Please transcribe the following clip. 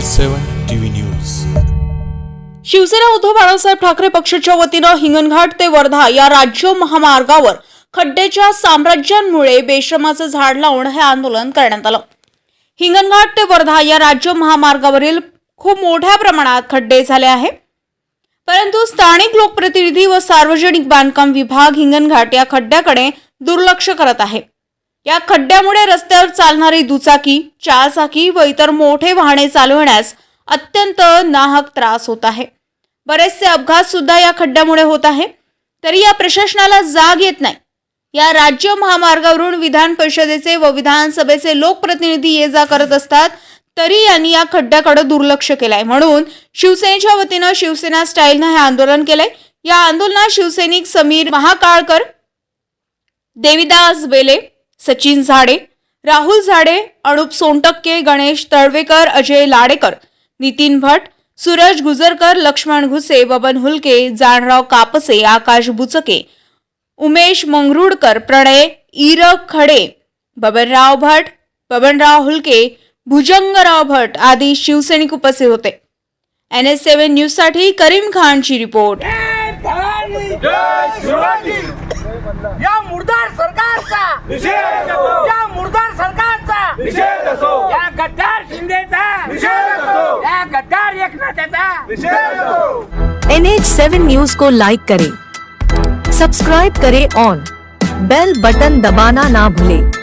Seven TV news Shivsena Uddhav Balasaheb Thackeray पक्षाच्या वतीनं हिंगणघाट ते वर्धा या राज्य महामार्गावर खड्डेच्या साम्राज्यांमुळे बेश्रमाचं झाड लावून हे आंदोलन करण्यात आलं. हिंगणघाट ते वर्धा या राज्य महामार्गावरील खूप मोठ्या प्रमाणात खड्डे झाले आहे. परंतु स्थानिक लोकप्रतिनिधी व सार्वजनिक बांधकाम विभाग हिंगणघाट या खड्ड्याकडे दुर्लक्ष करत आहे. या खड्ड्यामुळे रस्त्यावर चालणारी दुचाकी चारचाकी व इतर मोठे वाहने चालवण्यास अत्यंत नाहक त्रास होत आहे. बरेचसे अपघात सुद्धा या खड्ड्यामुळे होत आहे. तरी या प्रशासनाला जाग येत नाही. या राज्य महामार्गावरून विधान परिषदेचे व विधानसभेचे लोकप्रतिनिधी ये जा करत असतात तरी यांनी या खड्ड्याकडे दुर्लक्ष केलंय. म्हणून शिवसेनेच्या वतीनं शिवसेना स्टाईलनं हे आंदोलन केलंय. या आंदोलनात शिवसैनिक समीर महाकाळकर देविदास बेले सचिन झाडे राहुल झाडे अणुप सोनटक्के गणेश तळवेकर अजय लाडेकर नितीन भट सूरज गुजरकर लक्ष्मण घुसे बबन हुलके जाणराव कापसे आकाश बुचके उमेश मंगरुडकर प्रणय इरक खडे बबनराव भट बबनराव हुलके भुजंगराव भट आदी शिवसैनिक उपस्थित होते. एन एस सेव्हन न्यूजसाठी करीम खानची रिपोर्ट. या मुर्दार निषेध असो। या मुर्दार सरकारचा। निषेध असो। या गद्दार शिंदेचा। निषेध असो। या गद्दार एकनाथाचा। निषेध असो। एन एच सेवन न्यूज़ को लाइक करें। सब्सक्राइब करें ऑन। बेल बटन दबाना ना भूलें।